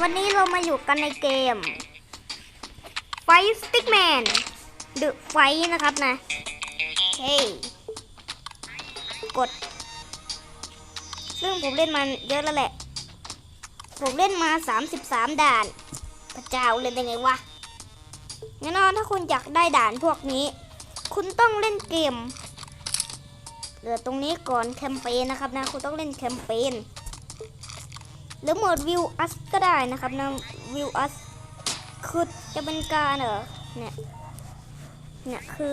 วันนี้เรามาอยู่กันในเกมไฟสติ๊กแมนเดอะไฟนะครับนะเฮ้ยกด ซึ่งผมเล่นมาเยอะแล้วแหละ ผมเล่นมา 33 ด่าน พระเจ้าเล่นได้ไงวะแน่นอนถ้าคุณอยากได้ด่านพวกนี้ คุณต้องเล่นเกมเหลือตรงนี้ก่อนแคมเปญนะครับนะ คุณต้องเล่นแคมเปญ หรือโหมดวิวอัสก็ได้นะครับนะวิวอัสคือจะเป็นการเออเนี่ยเนี่ยคือ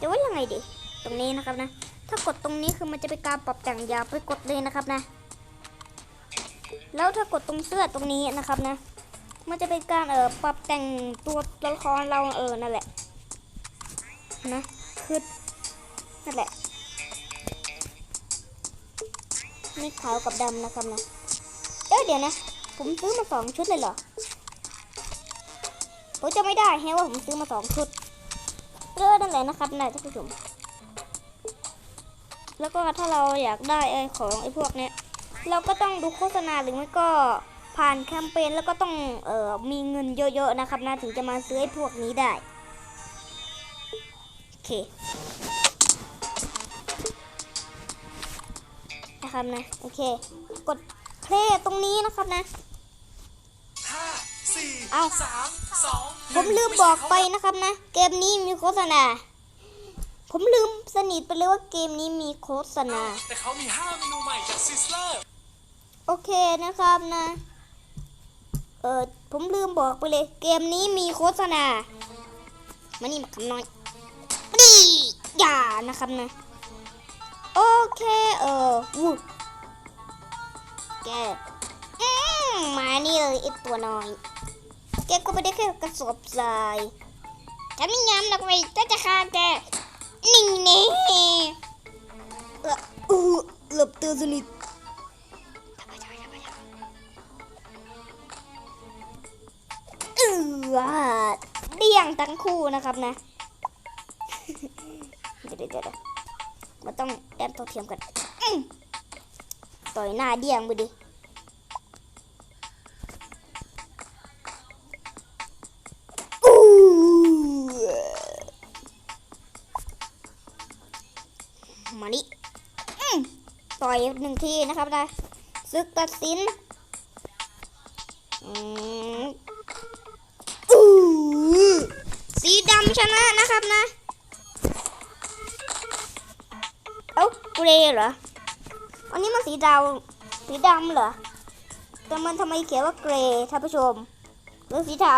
จะว่ายังไงดี ตรงนี้นะครับนะ ถ้ากดตรงนี้คือมันจะเป็นการปรับแต่งยาวไปกดเลยนะครับนะ แล้วถ้ากดตรงเสื้อตรงนี้นะครับนะ มันจะเป็นการเออปรับแต่งตัวละครเราเออนั่นแหละนะคือนั่นแหละ นี่ขาวกับดำนะครับนะเออเดี๋ยวนะ ผมซื้อมาสองชุดเลยเหรอ ผมจะไม่ได้แฮะว่าผมซื้อมาสองชุดเออนั่นแหละนะครับนายท่านผู้ชม แล้วก็ถ้าเราอยากได้ไอ้ของไอ้พวกเนี้ย เราก็ต้องดูโฆษณาหรือไม่ก็ผ่านแคมเปญแล้วก็ต้องเอ่อมีเงินเยอะๆนะครับนะถึงจะมาซื้อไอ้พวกนี้ได้ โอเค นะครับนะ โอเค กดเพลย์ตรงนี้นะครับนะห้าสี่เอ้าสามสองผมลืมบอกไปนะครับนะ เกมนี้มีโฆษณา ผมลืมสนิทไปเลยว่าเกมนี้มีโฆษณา แต่เขามี5เมนูใหม่จากซิสเลอร์ โอเคนะครับนะ เออผมลืมบอกไปเลย เกมนี้มีโฆษณา มานี่มาคำน้อยมาดิอย่านะครับนะโอ เคเออวูแกอืมมานี่เลยไอตัวน้อย แกก็ไม่ได้แค่กระสอบทรายฉันไม่ยอมหรอกเว้ยฉันจะฆ่าแกนี่แนี่เออหลับตัวสนิทเออเดี่ยงทั้งคู่นะครับนะ เดี๋ยวเดี๋ยวเดี๋ยว มันต้องแต้มตัวเทียมกันต่อยหน้าเดี่ยงไปดิมานี่ต่อยหนึ่งทีนะครับนะศึกตัดสินสีดำชนะนะครับนะ เกรย์เหรอ อันนี้มันสีดาวสีดำเหรอ แต่มันทำไมเขียนว่าเกรย์ท่านผู้ชม หรือสีเทา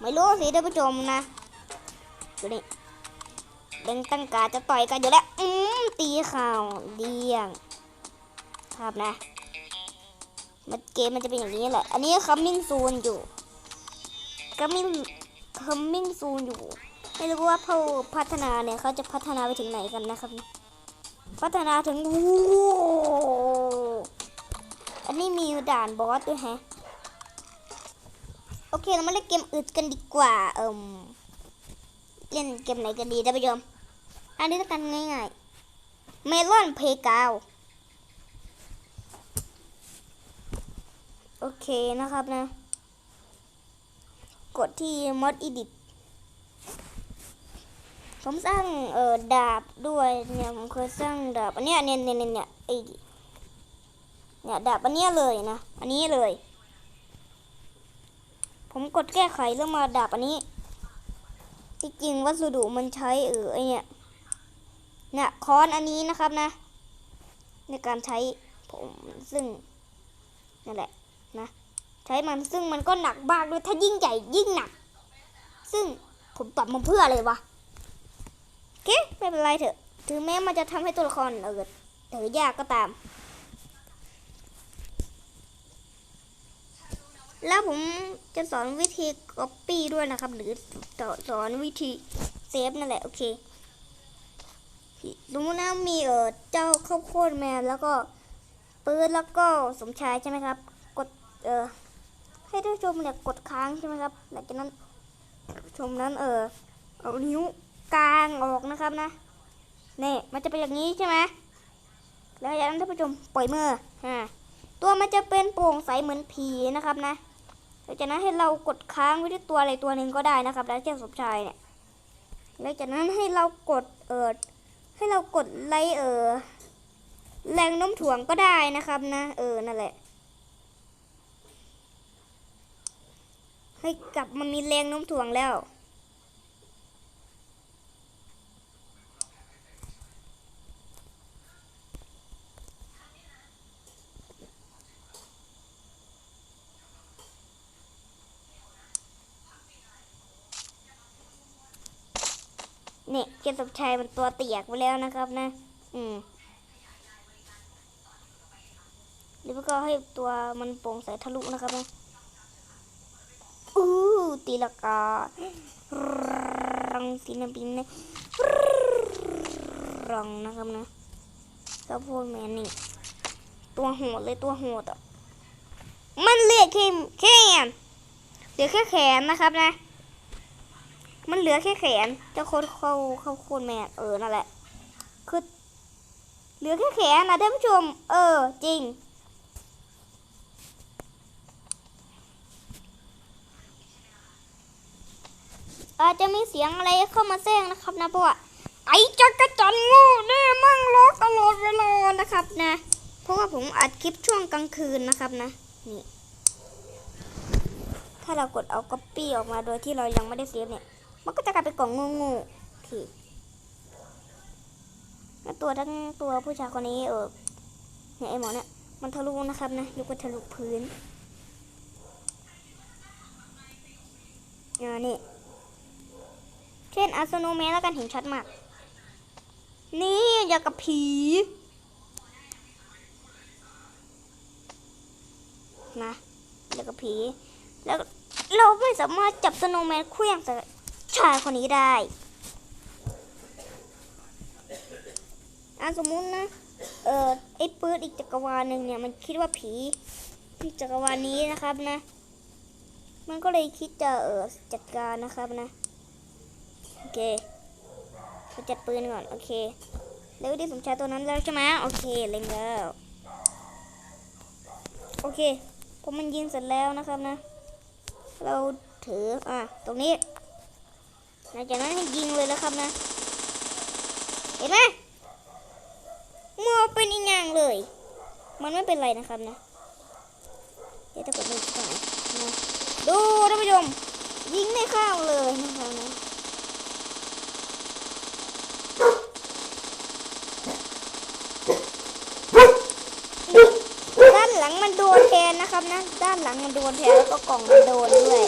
ไม่รู้สิท่านผู้ชมนะดูนี่เล่นตั้งกาจะต่อยกันอยู่แล้ว อืมตีเข่าวเดี่ยง ครับนะ มันเกมมันจะเป็นอย่างนี้แหละ อันนี้คัมมิ่งซูนอยู่ก็มิ่งคัมมิ่งซูนอยู่ ไม่รู้ว่าผู้พัฒนาเนี่ยเขาจะพัฒนาไปถึงไหนกันนะครับ พัฒนาถึงอันนี้มีด่านบอสด้วยแฮะ โอเค เรามาเล่นเกมอื่นกันดีกว่า เอิมเล่นเกมไหนกันดีท่านผู้ชมอันนี้แล้วกันง่ายๆ เมลอนเพกาวโอเคนะครับนะ กดที่ mod edit ผมสร้างเอ่อดาบด้วยเนี่ยผมเคยสร้างดาบอันเนี้ยเนี่ยเนี่ยเนี่ยเนี่ยไอเนี่ยดาบอันเนี้ยเลยนะอันนี้เลย ผมกดแก้ไขเรื่องมาดาบอันนี้ที่จริงวัสดุมันใช้เออไอเนี่ยเนี่ยค้อนอันนี้นะครับนะ ในการใช้ผมซึ่งนั่นแหละนะใช้มันซึ่งมันก็หนักมากด้วยถ้ายิ่งใหญ่ยิ่งหนัก ซึ่งผมตอบมาเพื่ออะไรวะ เคไม่เป็นไรเถอะ ถึงแม้มันจะทำให้ตัวละครเออถือยากก็ตาม แล้วผมจะสอนวิธี copy ด้วยนะครับ หรือสอนวิธีเซฟนั่นแหละ โอเคสมมตินะมีเออเจ้าข้าวโพดแมนแล้วก็ปืนแล้วก็สมชายใช่ไหมครับ กดเออให้ท่านผู้ชมเนี่ยกดค้างใช่ไหมครับหลังจากนั้นชมนั้นเออเอานิ้ว กลางออกนะครับนะนี่มันจะเป็นอย่างนี้ใช่ไหมแล้วจากนั้นท่านผู้ชมปล่อยมือฮะตัวมันจะเป็นโปร่งใสเหมือนผีนะครับนะหลังจากนั้นให้เรากดค้างไว้ที่ตัวอะไรตัวหนึ่งก็ได้นะครับ แล้วเจ้าสมชายเนี่ยหลังจากนั้นให้เรากดเออให้เรากดไลเออแรงโน้มถ่วงก็ได้นะครับนะ เออนั่นแหละ ให้กลับมามีแรงโน้มถ่วงแล้ว เนี่ยเจนสมชัยมันตัวเตียกไปแล้วนะครับนะ อืมแล้วก็ให้ตัวมันโปร่งใสทะลุนะครับนะอู้ตีลาการังสีนบินนะรังนะครับนะกระโพดแมนนี่ ตัวโหดเลยตัวโหดอะมันเหลือแค่แขนเหลือแค่แขนนะครับนะ มันเหลือแค่แขนจะโคตรเข้าเข้าโคนแมนเออนั่นแหละคือเหลือแค่แขนนะท่านผู้ชม เออ จริง อาจจะมีเสียงอะไรเข้ามาแทรกนะครับนะเพราะว่าไอ้จักรจันโง่แน่มั่งล็อกตลอดเวลานะครับนะ เพราะว่าผมอัดคลิปช่วงกลางคืนนะครับนะ นี่ ถ้าเรากดเอาก๊อปปี้ออกมาโดยที่เรายังไม่ได้เซฟเนี่ย มันก็จะกลายเป็นกล่องงูๆโอเคแล้วตัวทั้งตัวผู้ชายคนนี้เออเนี่ยไอหมอเนี่ยมันทะลุนะครับนะยกว่าทะลุพื้นอ่านี่เช่นอาสโนแมแล้วกันเห็นชัดมาก นี่อยากับผีนะอยากับผี แล้วเราไม่สามารถจับสโนแมนเคลื่องใส่ ชายคนนี้ได้อะสมมุตินะ เออไอ้ปืนอีกจักรวาลหนึ่งเนี่ยมันคิดว่าผีที่จักรวาลนี้นะครับนะ มันก็เลยคิดจะเออจัดการนะครับนะ โอเคไปจัดปืนก่อน โอเค แล้วได้สมชายตัวนั้นแล้วใช่ไหมโอเคเล็งแล้ว โอเคพอมันยิงเสร็จแล้วนะครับนะ เราถือ อะ ตรงนี้ หลังจากนั้นให้ยิงเลยแล้วครับนะ เห็นไหมมัวเป็นอีกอย่างเลย มันไม่เป็นไรนะครับนะ เดี๋ยวถ้ากดมือก่อนนะดูท่านผู้ชมยิงไม่เข้าเลยนะครับนะด้านหลังมันโดนแทนนะครับนะ ด้านหลังมันโดนแทนแล้วก็กล่องมันโดนด้วย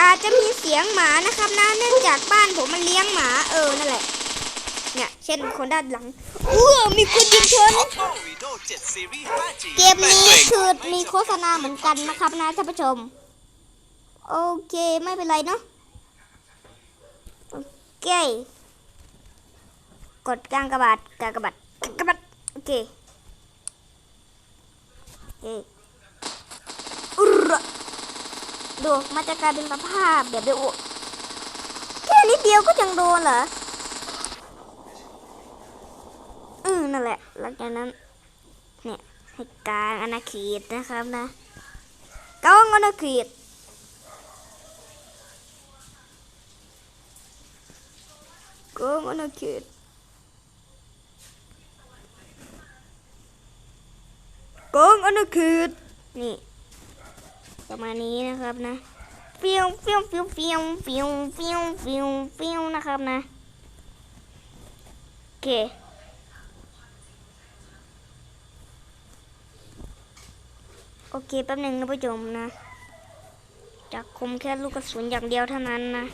อาจจะมีเสียงหมานะครับนะเนื่องจากบ้านผมมันเลี้ยงหมาเออนั่นแหละ เนี่ย เช่นคนด้านหลังเออมีคนยิงฉันเกมนี้คือมีโฆษณาเหมือนกันนะครับนะท่านผู้ชม โอเคไม่เป็นไรเนาะโอเค กดกลางกระบาดกลางกระบาดกลางกระบาดโอเคโอเค ดูมันจะกลายเป็นสภาพแบบเดียวแค่นิดเดียวก็ยังโดนเหรออืมนั่นแหละ หลังจากนั้น เนี่ยให้กลางอนาเขตนะครับนะกลางอนาเขตกลางอนาเขตกลางอนาเขตนี่ ประมาณนี้นะครับนะฟี้ยวฟี้ยวฟี้ยวฟี้ยวฟี้ยวฟี้ยวฟี้ยวฟี้ยวนะครับนะโอเคโอเคแป๊บหนึ่งนะผู้ชมนะจากคมแค่ลูกกระสุนอย่างเดียวเท่านั้นนะ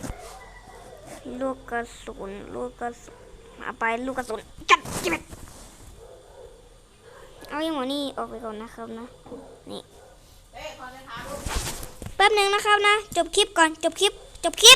ลูกกระสุนลูกกระสุนเอาไปลูกกระสุนจัดจิบเอาอย่างหมอนี่ออกไปก่อนนะครับนะนี่ แป๊บหนึ่งนะครับนะ จบคลิปก่อน จบคลิป จบคลิป